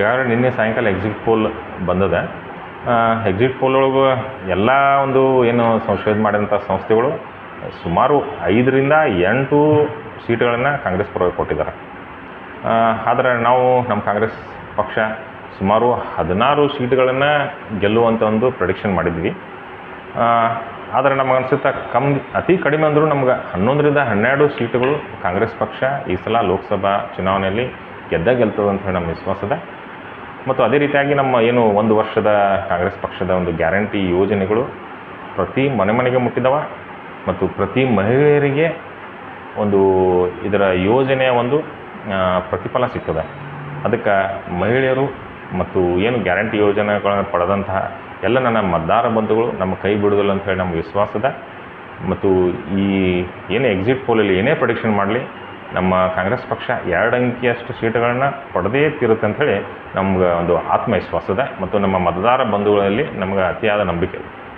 ಈಗಾಗಲೇ ನಿನ್ನೆ ಸಾಯಂಕಾಲ ಎಕ್ಸಿಟ್ ಪೋಲ್ ಬಂದದ. ಎಕ್ಸಿಟ್ ಪೋಲ್ ಒಳಗೆ ಎಲ್ಲ ಒಂದು ಏನು ಸಂಶೋಧನೆ ಮಾಡಿದಂಥ ಸಂಸ್ಥೆಗಳು ಸುಮಾರು ಐದರಿಂದ ಎಂಟು ಸೀಟ್ಗಳನ್ನು ಕಾಂಗ್ರೆಸ್ ಪರವಾಗಿ ಕೊಟ್ಟಿದ್ದಾರೆ. ಆದರೆ ನಾವು ನಮ್ಮ ಕಾಂಗ್ರೆಸ್ ಪಕ್ಷ ಸುಮಾರು ಹದಿನಾರು ಸೀಟ್ಗಳನ್ನು ಗೆಲ್ಲುವಂಥ ಒಂದು ಪ್ರೊಡಿಕ್ಷನ್ ಮಾಡಿದ್ವಿ. ಆದರೆ ನಮಗೆ ಅನಿಸುತ್ತೆ ಕಮ್, ಅತಿ ಕಡಿಮೆ ಅಂದರೂ ನಮ್ಗೆ ಹನ್ನೊಂದರಿಂದ ಹನ್ನೆರಡು ಸೀಟುಗಳು ಕಾಂಗ್ರೆಸ್ ಪಕ್ಷ ಈ ಸಲ ಲೋಕಸಭಾ ಚುನಾವಣೆಯಲ್ಲಿ ಗೆದ್ದ ಗೆಲ್ತದಂತ ಹೇಳಿ ನಮ್ಮ ವಿಶ್ವಾಸ ಇದೆ. ಮತ್ತು ಅದೇ ರೀತಿಯಾಗಿ ನಮ್ಮ ಏನು ಒಂದು ವರ್ಷದ ಕಾಂಗ್ರೆಸ್ ಪಕ್ಷದ ಒಂದು ಗ್ಯಾರಂಟಿ ಯೋಜನೆಗಳು ಪ್ರತಿ ಮನೆ ಮನೆಗೆ ಮುಟ್ಟಿದವ ಮತ್ತು ಪ್ರತಿ ಮಹಿಳೆಯರಿಗೆ ಒಂದು ಇದರ ಯೋಜನೆಯ ಒಂದು ಪ್ರತಿಫಲ ಸಿಗ್ತದೆ. ಅದಕ್ಕೆ ಮಹಿಳೆಯರು ಮತ್ತು ಏನು ಗ್ಯಾರಂಟಿ ಯೋಜನೆಗಳನ್ನು ಪಡೆದಂತಹ ಎಲ್ಲ ನನ್ನ ಮತದಾರ ಬಂಧುಗಳು, ನಮ್ಮ ಕೈ ಬಿಡುವುದಿಲ್ಲ ಅಂತ ಹೇಳಿ ನಮ್ಗೆ ವಿಶ್ವಾಸದ ಮತ್ತು ಈ ಏನು ಎಕ್ಸಿಟ್ ಪೋಲಲ್ಲಿ ಏನೇ ಪ್ರೊಡಿಕ್ಷನ್ ಮಾಡಲಿ ನಮ್ಮ ಕಾಂಗ್ರೆಸ್ ಪಕ್ಷ ಎರಡು ಅಂಕಿಯಷ್ಟು ಸೀಟುಗಳನ್ನ ಪಡೆದೇ ತೀರುತ್ತೆ ಹೇಳಿ ನಮ್ಗೆ ಒಂದು ಆತ್ಮವಿಶ್ವಾಸ ಇದೆ ಮತ್ತು ನಮ್ಮ ಮತದಾರ ಬಂಧುಗಳಲ್ಲಿ ನಮ್ಗೆ ಅತಿಯಾದ ನಂಬಿಕೆ ಇದೆ.